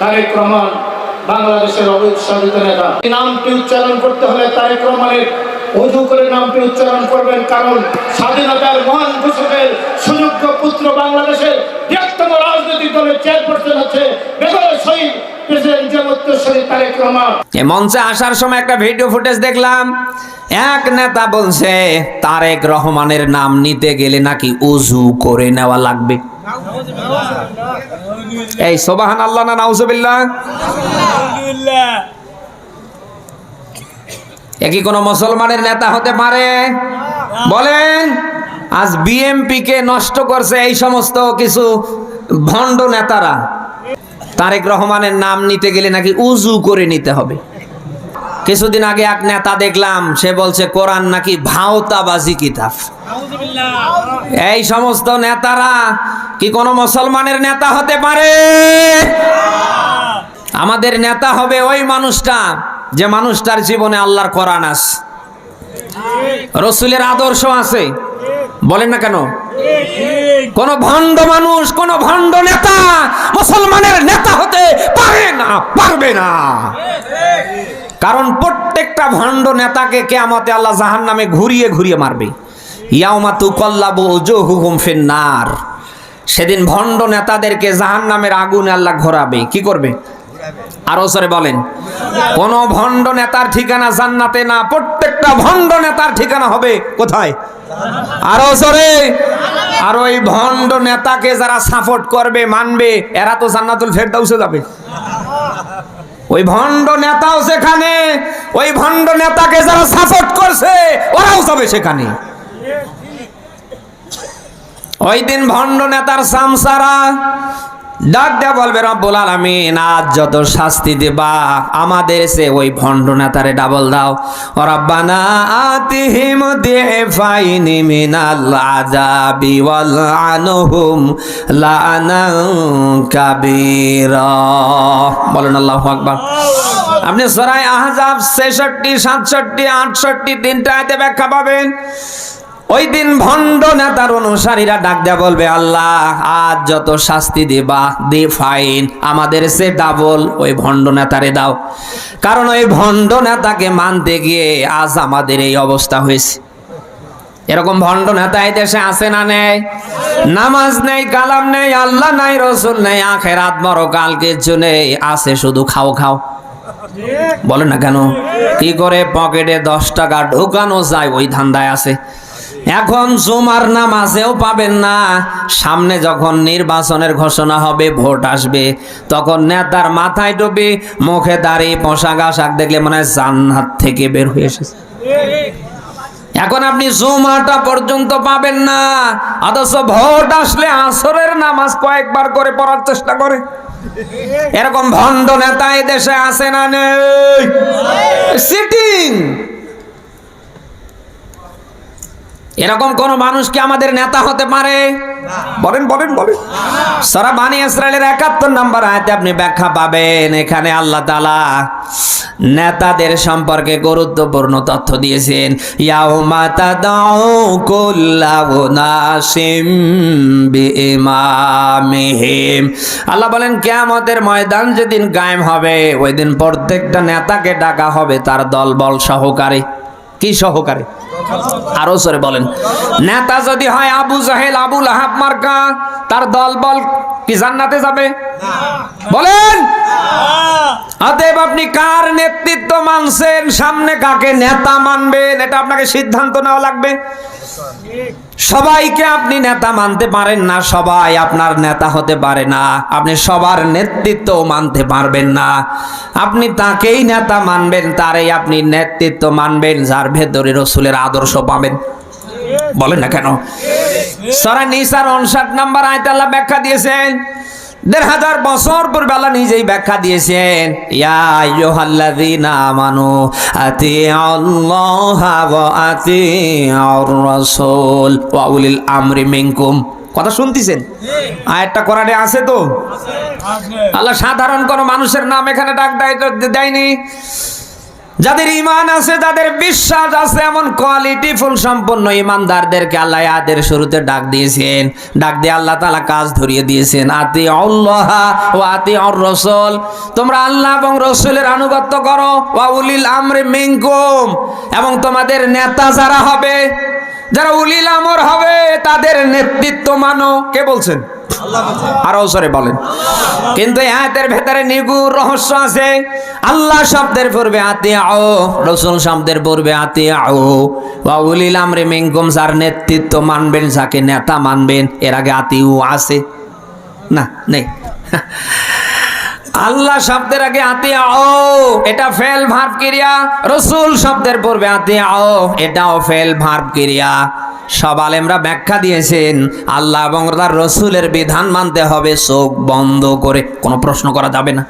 তারেক রহমান, বাংলাদেশের অবৈধ নেতা। এই নামটি উচ্চারণ করতে হলে তারেক রহমানের অজু করে নামটি উচ্চারণ করবেন, কারণ স্বাধীনতার মহান ঘোষকের সুযোগ্য পুত্র বাংলাদেশের মঞ্চে আসার সময় একটা ভিডিও ফুটেজ দেখলাম। এক নেতা বলছে, তারেক রহমানের নাম নিতে গেলে নাকি উজু করে নেওয়া লাগবে? এই সোবাহান আল্লাহ না নাউজুবিল্লাহ? এ কি কোনো মুসলমানের নেতা হতে পারে? বলেন। আজ বিএমপি কে নষ্ট করছে এই সমস্ত কিছু ভণ্ড নেতারা। তারেক রহমানের নাম নিতে গেলে নাকি উজু করে নিতে হবে। কিছুদিন আগে এক নেতা দেখলাম, সে বলছে, কোরআন নাকি ভাওতাবাজি কিতাব। এই সমস্ত নেতারা কি কোনো মুসলমানের নেতা হতে পারে? আমাদের নেতা হবে ওই মানুষটা, যে মানুষটার জীবনে আল্লাহর কোরআন আছে। রসুলের আদর্শ আছে। বলেন না কেন? কোন ভণ্ড মানুষ, কোন ভণ্ড নেতা মুসলমানের নেতা হতে পারে না, পারবে না। কারণ প্রত্যেকটা ভণ্ড নেতাকে কেয়ামতে আল্লাহ জাহান নামে ঘুরিয়ে ঘুরিয়ে মারবে। ইয়াউমা তু কল্লাবু ওজুহুহুম ফিন্নার। সেদিন ভণ্ড নেতাদেরকে জাহান নামের আগুনে আল্লাহ ঘোরাবে। কি করবে? আরও সরে বলেন। কোন ভণ্ড নেতার ঠিকানা জান্নাতে না, প্রত্যেকটা ভণ্ড নেতার ঠিকানা হবে কোথায়? আরও সরে আর ওই ভণ্ড নেতাকে যারা সাপোর্ট করবে, মানবে, এরা তো জান্নাতুল ফেরদাউসে যাবে। ওই ভণ্ড নেতাও সেখানে, ওই ভণ্ড নেতাকে যারা সাপোর্ট করছে, ওরাও যাবে সেখানে। ওই দিন ভণ্ড নেতার সামসারা ডাক দেয়া বলবে, রব্বুল আলামিন, আজ যত শাস্তি দেবা, আমাদের সে ওই ভণ্ড নেতারে ডাবল দাও। রব্বানা আতিহিম দিফাইনি মিনাল আযাবি ওয়াল আনহুম লানান কাবীরা। বলেন, আল্লাহু আকবার। আপনি সরাই আহজাব 66 67 68 তিনটা আয়াতে ব্যাখ্যা পাবেন। ওই দিন ভণ্ড নেতার অনুসারীরা ডাক দেয়া বলবে, আল্লাহ, আজ যত শাস্তি দিবা, দে ফাইন। আমাদের সে ডাবল, ওই ভণ্ড নেতারে দাও। কারণ ওই ভণ্ড নেতাকে মানতে গিয়ে আজ আমাদের এই অবস্থা হয়েছে। এরকম ভণ্ড নেতা এই দেশে আছে না নেই? নামাজ নেই, কালাম নেই, আল্লাহ নাই, রসুল নেই, আখেরাত মরো কাল কিছু নেই আসে শুধু খাও খাও। বলে না কেন? কি করে পকেটে দশ টাকা ঢুকানো যায়, ওই ধান্দায় আছে। এখন জুমার নামাজেও পাবেন না। সামনে যখন নির্বাচনের ঘোষণা হবে, ভোট আসবে, তখন নেতার মাথায় টুপি মুখে দাঁড়িয়ে পোশাক, আশাক দেখলে মনে হয় জান্নাত থেকে বের হয়ে এসেছে। এখন আপনি জুমাটা পর্যন্ত পাবেন না, অথচ ভোট আসলে আসরের নামাজ কয়েকবার করে পড়ার চেষ্টা করে। এরকম ভণ্ড নেতা দেশে আছে না নেই? সিটিং এরকম কোন মানুষ কি আমাদের নেতা হতে পারে? বলেন বলেন বলেন। সারা বানি ইসরায়েলের একাত্তর নম্বর আয়তে আপনি ব্যাখ্যা পাবেন। এখানে আল্লাহ তালা নেতাদের সম্পর্কে গুরুত্বপূর্ণ তথ্য দিয়েছেন। ইয়াউমা তাদাউ কুল্লাহু নাসিম বিইমামিহিম। আল্লাহ বলেন, কিয়ামতের ময়দান যেদিন কায়েম হবে ওই দিন প্রত্যেকটা নেতাকে ডাকা হবে তার দলবল সহকারে। কি সহকারে? আরও সরে বলেন। নেতা যদি হয় আবু জাহেল আবুল আহাব মার্কা, তার দল বল কি জান্নাতে যাবে? বলেন। অতএব আপনি কার নেতৃত্ব মানছেন? সামনে কাকে নেতা মানবেন? এটা আপনাকে সিদ্ধান্ত নেওয়া লাগবে। সবাইকে আপনি নেতা মানতে পারেন না, সবাই আপনার নেতা হতে পারে না। আপনি সবার নেতৃত্ব মানতে পারবেন না। আপনি তাকেই নেতা মানবেন, তারই আপনি নেতৃত্ব মানবেন, যার ভেতরে রসুলের আদর্শ পাবেন। বলেন না কেন? সরা নিসার অনষাট নাম্বার আয়তাল্লাহ ব্যাখ্যা দিয়েছেন দেড় হাজার বছর পূর্বে আল্লাহ নিজেই ব্যাখ্যা দিয়েছেন ইয়া আমানু আতি ওয়া আতি রাসূল ওয়া উলিল আমরি মিনকুম। কথা শুনতেছেন? আয়াতটা কোরআনে আছে তো? আল্লাহ সাধারণ কোন মানুষের নাম এখানে ডাক দেয় দেয়নি। যাদের ইমান আছে, যাদের বিশ্বাস আছে, এমন কোয়ালিটি ফুল সম্পন্ন ইমানদারদেরকে আল্লাহ আদের শুরুতে ডাক দিয়েছেন। ডাক দিয়ে আল্লাহ তালা কাজ ধরিয়ে দিয়েছেন। আতি আল্লাহ ও আতি অর রসল। তোমরা আল্লাহ এবং রসুলের আনুগত্য করো। ওয়া উলিল আমরে মিঙ্কুম এবং তোমাদের নেতা যারা হবে যারা উলিল আমর হবে, তাদের নেতৃত্ব মানো। কে বলছেন? আরও সরে বলেন। কিন্তু আয়াতের ভেতরে নিগুর রহস্য আছে। আল্লাহ শব্দের পূর্বে আতি আও রসুল শব্দের পূর্বে আতি আও ওয়া উলিল আমরি মিনকুম, যার নেতৃত্ব মানবেন, যাকে নেতা মানবেন, এর আগে আতিউ আছে। না, নেই। আল্লাহ শব্দের আগে আতি আও এটা ফেল ভার্ব ক্রিয়া। রসুল শব্দের পূর্বে আতি আও এটাও ফেল ভার্ব ক্রিয়া। সব আলেমরা ব্যাখ্যা দিয়েছেন, আল্লাহ এবং তার রসুলের বিধান মানতে হবে, চোখ বন্ধ করে। কোনো প্রশ্ন করা যাবে না।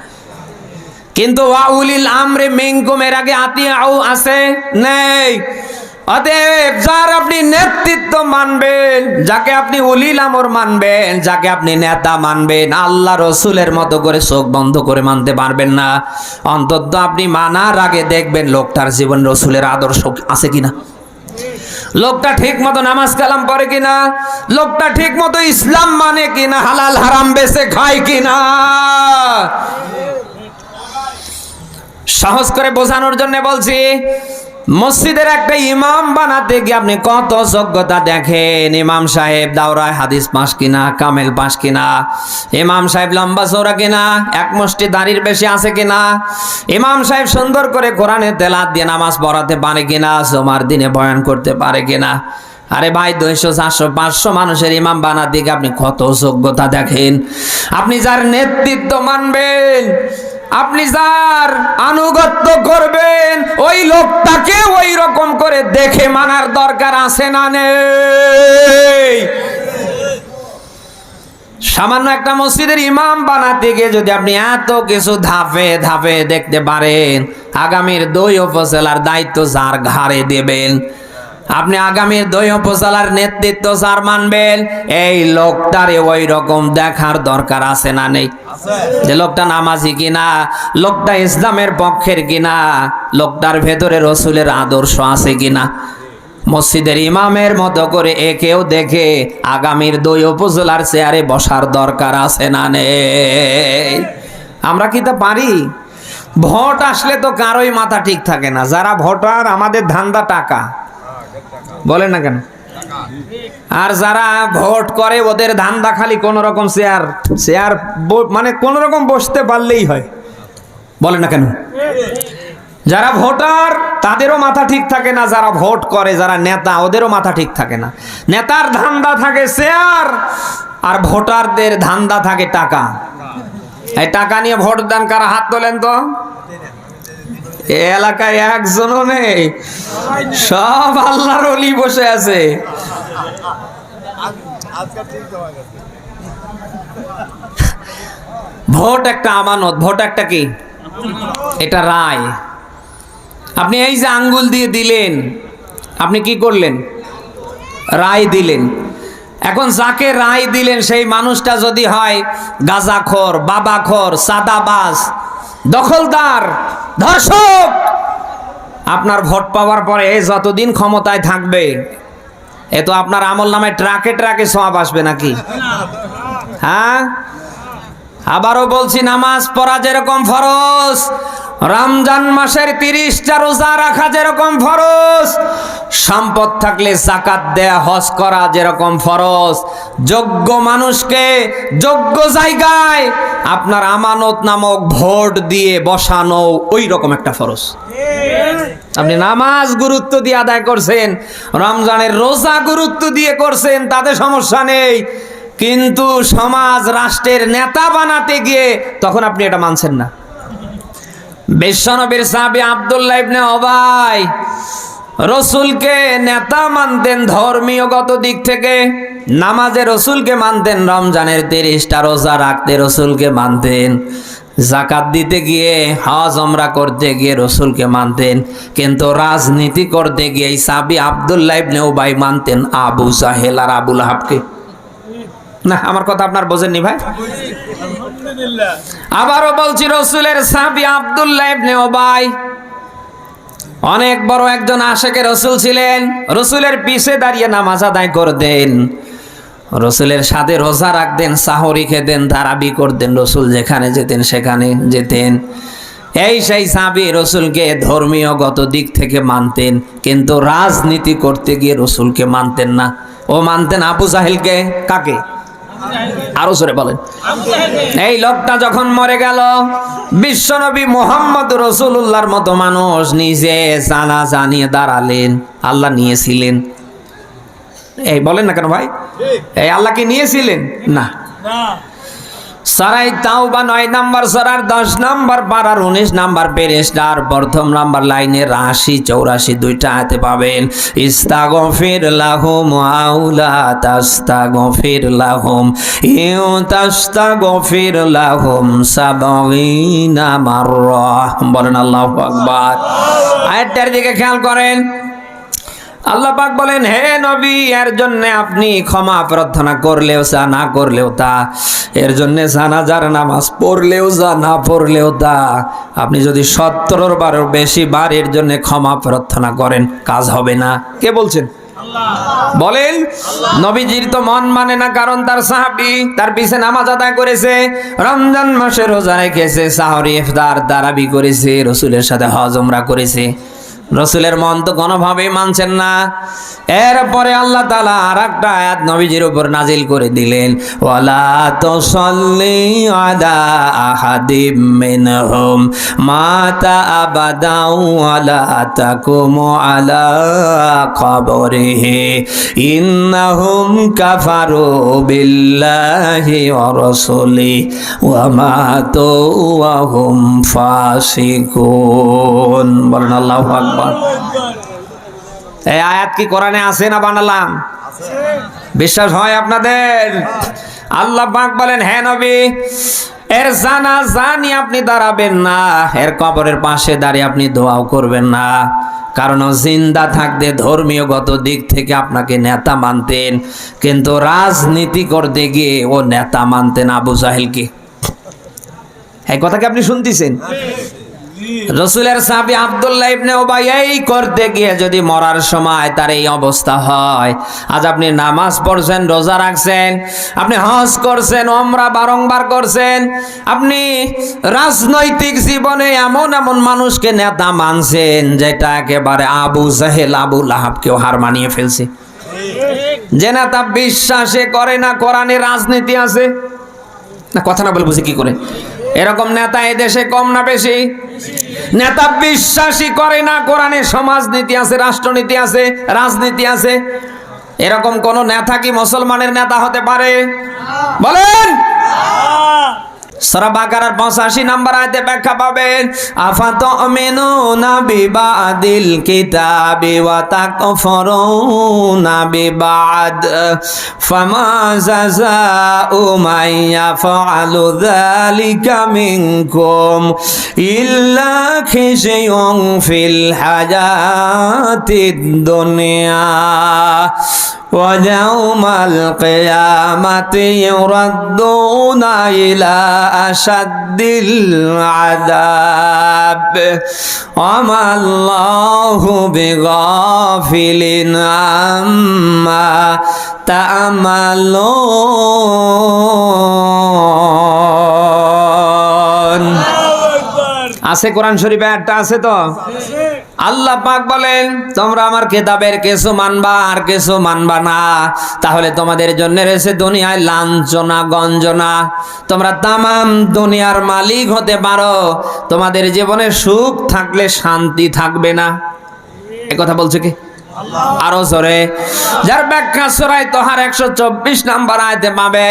কিন্তু ওয়াউলিল আমরে মিনকুমের আগে আতি আছে? নেই। অতএব যার আপনি নেতৃত্ব মানবেন, যাকে আপনি উলিল আমর মানবেন, যাকে আপনি নেতা মানবেন, আল্লাহ রসুলের মতো করে চোখ বন্ধ করে মানতে পারবেন না। অন্তত আপনি মানার আগে দেখবেন লোকটার জীবন রসুলের আদর্শ আছে কিনা। লোকটা ঠিক মতো নামাজ কালাম পড়ে কিনা, লোকটা ঠিক মতো ইসলাম মানে কিনা, হালাল হারাম বেছে খায় কিনা। সাহস করে বোঝানোর জন্য বলছি মসজিদের একটা ইমাম বানাতে গিয়ে আপনি কত যোগ্যতা দেখেন? ইমাম সাহেব, দাওরায় হাদিস পাস কিনা, কামেল পাস কিনা? ইমাম সাহেব লম্বা চৌড়া কিনা? এক মুষ্টি দাড়ির বেশি আছে কিনা? ইমাম সাহেব সুন্দর করে কোরআনে তেলাত দিয়ে নামাজ পড়াতে পারে কিনা? জমার দিনে বয়ান করতে পারে কিনা? আরে ভাই, দুইশো, চারশো, পাঁচশো মানুষের ইমাম বানাতে গিয়ে আপনি কত যোগ্যতা দেখেন? আপনি যার নেতৃত্ব মানবেন, আপনি যার আনুগত্য করবেন লোকটাকে ওই রকম করে দেখে মানার দরকার আছে না নেই। সামান্য একটা মসজিদের ইমাম বানাতে গিয়ে যদি আপনি এত কিছু ধাপে ধাপে দেখতে পারেন, আগামীর দুই উপজেলার দায়িত্ব যার ঘাড়ে দেবেন। আপনি আগামীর দুই উপজেলার নেতৃত্ব স্যার মানবেন, এই লোকটারে ওই রকম দেখার দরকার আছে না নেই। যে লোকটা নামাজি কিনা, লোকটা ইসলামের পক্ষের কিনা, লোকটার ভেতরে রসুলের আদর্শ আছে কিনা। মসজিদের ইমামের মতো করে একেও দেখে আগামীর দুই উপজেলার চেয়ারে বসার দরকার আছে না নেই। আমরা কি তা পারি? ভোট আসলে তো কারোই মাথা ঠিক থাকে না। যারা ভোটার, আমাদের ধান্দা টাকা। বলেন না কেন? আর যারা ভোট করে, ওদের ধান্দা খালি কোন রকম চেয়ার ব- মানে কোন রকম বসতে পারলেই হয়। বলে না কেন? যারা ভোটার, তাদেরও মাথা ঠিক থাকে না। যারা ভোট করে, যারা নেতা, ওদেরও মাথা ঠিক থাকে না। নেতার ধান্দা থাকে শেয়ার আর ভোটারদের ধান্দা থাকে টাকা। এই টাকা নিয়ে ভোট দান কারা হাত তোলেন তো? এ এলাকায় একজনও নেই। সব আল্লাহর অলি বসে আছে। ভোট একটা আমানত, ভোট একটা কি? এটা রায়। আপনি এই যে আঙ্গুল দিয়ে দিলেন, আপনি কি করলেন? রায় দিলেন। এখন যাকে রায় দিলেন, সেই মানুষটা যদি হয় গাজাখোর, বাবাখোর সাদাবাজ দখলদার ধর্ষক! আপনার ভোট পাওয়ার পরে যতদিন ক্ষমতায় থাকবে, এ তো আপনার আমল নামে ট্রাকে ট্রাকে সব আসবে নাকি? হ্যাঁ? আবারও বলছি, নামাজ পড়া যেরকম ফরজ, রমজান মাসের তিরিশটা রোজা রাখা যেরকম ফরজ, সম্পদ থাকলে জাকাত দেয়া, হজ করা যেরকম ফরজ। যোগ্য মানুষকে যোগ্য জায়গায় আপনার আমানত নামক ভোট দিয়ে বসানো ওই রকম একটা ফরজ। আপনি নামাজ গুরুত্ব দিয়ে আদায় করছেন, রমজানের রোজা গুরুত্ব দিয়ে করছেন, তাতে সমস্যা নেই। কিন্তু সমাজ রাষ্ট্রের নেতা বানাতে গিয়ে তখন আপনি এটা মানছেন না। বিশ্বনবীর সাহাবী আব্দুল্লাহ ইবনে অবাই রসুলকে নেতা মানতেন ধর্মীয়গত দিক থেকে, নামাজে রসুলকে মানতেন, রমজানের তিরিশটা রোজা রাখতে রসুলকে মানতেন জাকাত দিতে গিয়ে, হজ ওমরা করতে গিয়ে রসুলকে মানতেন, কিন্তু রাজনীতি করতে গিয়ে সাবি আবদুল্লাহ ইবনে উবাই মানতেন আবু সাহেল আর আবুল হাবকে। না, আমার কথা আপনার বোঝেননি ভাই। আবারও বলছি, রসুলের সাবি আবদুল্লাহ ইবনে ওবাই। অনেক বড় একজন আশেকে রসুল ছিলেন। রসুলের পিছে দাঁড়িয়ে নামাজ আদায় করতেন। রসুলের সাথে রোজা রাখতেন, সাহরি খেতেন তারাবি করতেন, রসুল যেখানে যেতেন, সেখানে যেতেন। এই সেই সাবি রসুলকে ধর্মীয়গত দিক থেকে মানতেন, কিন্তু রাজনীতি করতে গিয়ে রসুলকে মানতেন না। ও মানতেন আবু জাহিলকে, কাকে? আরও সরে বলেন। এই লোকটা যখন মরে গেল বিশ্বনবী মোহাম্মদ রসুল্লাহর মতো মানুষ নিজে জানা জানিয়ে দাঁড়ালেন আল্লাহ নিয়েছিলেন। এই বলেন না কেন ভাই? এই আল্লাহকে নিয়েছিলেন? না। সারাই তাও বা নয় নাম্বার সরার, দশ নাম্বার পাড়ার, উনিশ নাম্বার পেরেস্টার প্রথম নাম্বার লাইনের আশি চৌরাশি দুইটা হাতে পাবেন। ইস্তা ইস্তাগফির লাহুম আউলা তাস্তাগফির লাহুম, ইউ তাস্তাগফির লাহুম সাবগিনা মাররা বলেন আল্লাহু আয়াতটার দিকে খেয়াল করেন। আল্লাহ পাক বলেন হে নবী এর জন্য আপনি ক্ষমা প্রার্থনা করলেও যা না করলেও তা। এর জন্য জানাজার নামাজ পড়লেও যা না পড়লেও তা। আপনি যদি সত্তর বারো বেশি বার এর জন্য ক্ষমা প্রার্থনা করেন কাজ হবে না। কে বলছেন? বলেন নবীজির তো মন মানে না কারণ তার সাহাবি তার পিছে নামাজ আদায় করেছে রমজান মাসে রোজা রেখেছে সাহরি ইফতার তারাবি করেছে রসুলের সাথে হজমরা করেছে। রসুলের মন তো কোনোভাবেই মানছেন না। এরপরে আল্লাহ তালা আর একটা আয়াত নবীজির উপর নাজিল করে দিলেন, ওয়ালা তো সল্লি আদা আহাদিম মিনহুম মাতা আবাদাউ ওয়ালা তাকুম আলা কবরিহি, ইন্নাহুম কাফারু বিল্লাহি ওয়া রাসূলি, ওয়া মাতু ওয়া হুম ফাসিকুন। বলেন আল্লাহু আকবার। আয়াত কি কোরআনে আছে না বানালাম? বিশ্বাস হয় আপনাদের? আল্লাহ পাক বলেন হ্যাঁ নবী, এর জানা জানি আপনি দাঁড়াবেন না, এর কবরের পাশে দাঁড়িয়ে আপনি দোয়াও করবেন না। কারণ জিন্দা থাকতে ধর্মীয়গত দিক থেকে আপনাকে নেতা মানতেন, কিন্তু রাজনীতি করতে গিয়ে ও নেতা মানতেন আবু জাহেলকে। এই কথা কি আপনি শুনতেছেন? রসুলের সাহাবি আব্দুল্লাহ ইবনে ওবাই এই করতে গিয়ে যদি মরার সময় তার এই অবস্থা হয়, আজ আপনি নামাজ পড়ছেন, রোজা রাখছেন, আপনি হজ করছেন ওমরা বারংবার করছেন, আপনি রাজনৈতিক জীবনে এমন এমন মানুষকে নেতা মানছেন, যেটা একেবারে আবু জাহেল, আবু লাহাবকেও হার মানিয়ে ফেলছে। যে নেতা বিশ্বাসে করে না, কোরআনে রাজনীতি আছে? না, কথা না বলে বুঝি কি করে? এরকম নেতা দেশে কম না বেশি? নেতা বিশ্বাসী করে না, কোরআনে সমাজনীতি আছে, রাষ্ট্রনীতি আছে, রাজনীতি আছে। এরকম কোন নেতা কি মুসলমানের নেতা হতে পারে? বলেন! সরা বাকারার পঁচাশি নাম্বার আয়তে ব্যাখ্যা পাবেন আফাত মেনু না বিবাদিল কিতাবি ওয়া তাকফরুনা বিবাদ, ফামা জাযাউ মান ইয়াফআলু যালিকা মিনকুম ইল্লা খিzyun ফিল হায়াতিদ দুনিয়া। ويوم القيامة يردون إلى أشد العذاب وما الله بغافل عما تعملون আছে কোরআন শরীফে একটা আছে তো আল্লাহ পাক বলেন, তোমরা আমার কেতাবের কিছু মানবা আর কিছু মানবা না। তাহলে তোমাদের জন্য রয়েছে দুনিয়ায় লাঞ্ছনা, গঞ্জনা। তোমরা তামাম দুনিয়ার মালিক হতে পারো। তোমাদের জীবনে সুখ থাকলে শান্তি থাকবে না। এ কথা বলছে কি? আরও জোরে। যার ব্যাখ্যা সরাই তোহার একশো চব্বিশ নাম্বার আয়তে পাবে,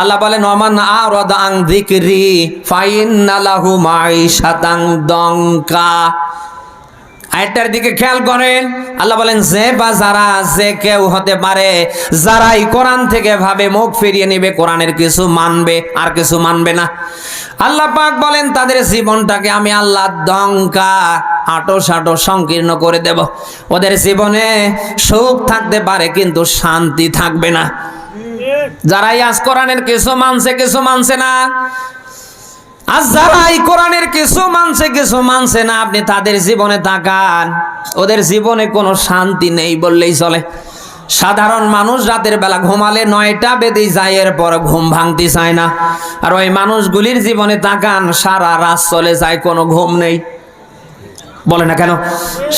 আল্লাহ বলেন, ওমান আরদ আং যিকরি ফাইন্নালাহু মাইশাতাং দঙ্কা আয়টার দিকে খেয়াল করেন। আল্লাহ বলেন, যে বা যারা, যে কেউ হতে পারে, যারাই কোরআন থেকে ভাবে, মুখ ফিরিয়ে নেবে, কোরআনের কিছু মানবে, আর কিছু মানবে না। আল্লাহ পাক বলেন, তাদের জীবনটাকে আমি আল্লাহ দঙ্কা আটো সাটো সংকীর্ণ করে দেব। ওদের জীবনে সুখ থাকতে পারে, কিন্তু শান্তি থাকবে না। যারাই আজ কোরআনের কিছু মানছে কিছু মানছে না আর যারা এই কোরআনের কিছু মানছে কিছু মানছে না, আপনি তাদের জীবনে তাকান। ওদের জীবনে কোনো শান্তি নেই বললেই চলে। সাধারণ মানুষ রাতের বেলা ঘুমালে নয়টা বেদে যায়, এরপর ঘুম ভাঙতে চায় না। আর ওই মানুষগুলির জীবনে তাকান, সারা রাত চলে যায়, কোনো ঘুম নেই। বলে না কেন?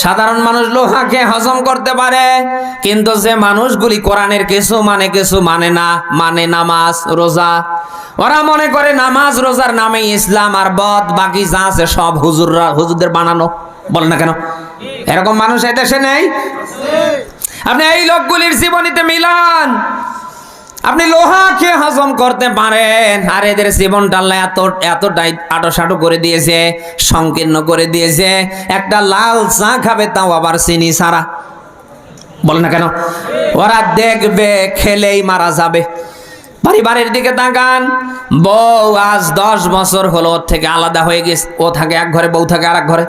সাধারণ মানুষ লোহাকে হজম করতে পারে, কিন্তু যে মানুষগুলি কোরআনের কিছু মানে কিছু মানে না মানে নামাজ, রোজা। ওরা মনে করে নামাজ, রোজার নামে ইসলাম আর বদ, বাকি যা আছে সব হুজুররা, হুজুরদের বানানো। বলে না কেন? এরকম মানুষ এই দেশে নেই? আপনি এই লোকগুলির জীবনীতে মিলান। আপনি লোহা খেয়ে হজম করতে পারেন। আর এদের জীবন আল্লাহ এত এতটাই আটো করে দিয়েছে, সংকীর্ণ করে দিয়েছে। একটা লাল চা খাবে তাও আবার চিনি সারা বলে না কেন? ওরা দেখবে, খেলেই মারা যাবে। পরিবারের দিকে তাকান। বউ আজ দশ বছর হলো, ওর থেকে আলাদা হয়ে গেছে। ও থাকে এক ঘরে, বউ থাকে আর এক ঘরে।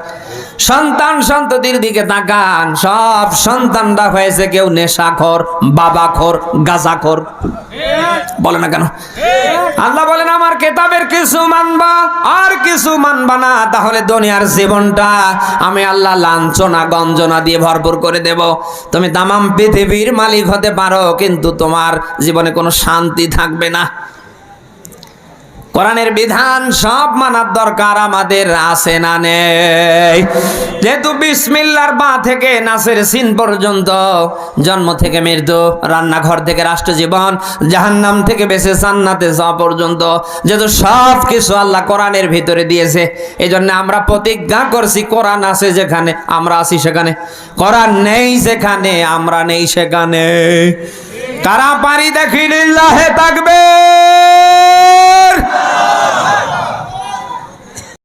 সন্তান সন্ততির দিকে তাকান। সব সন্তানরা হয়েছে কেউ নেশাখোর, বাবাখোর, গাজাখোর। বলে না কেন? আল্লাহ বলেন, আমার কেতাবের কিছু মানবা আর কিছু মানবা না। তাহলে দুনিয়ার জীবনটা আমি আল্লাহ লাঞ্ছনা, গঞ্জনা দিয়ে ভরপুর করে দেব। তুমি তামাম পৃথিবীর মালিক হতে পারো, কিন্তু তোমার জীবনে কোনো শান্তি থাকবে না। কোরআনের বিধান সব মানার দরকার আমাদের, আছে না নেই? যেহেতু বিসমিল্লার বা থেকে নাসের সিন পর্যন্ত, জন্ম থেকে মৃত্যু, রান্নাঘর থেকে রাষ্ট্র জীবন জাহান্নাম থেকে বেঁচে জান্নাতে যাওয়া পর্যন্ত, যেহেতু সব কিছু আল্লাহ কোরআনের ভিতরে দিয়েছে এই জন্য আমরা প্রতিজ্ঞা করছি, কোরআন আছে যেখানে, আমরা আছি সেখানে। কোরআন নেই যেখানে, আমরা নেই সেখানে। কারা পারি দেখি লিল্লাহে থাকবে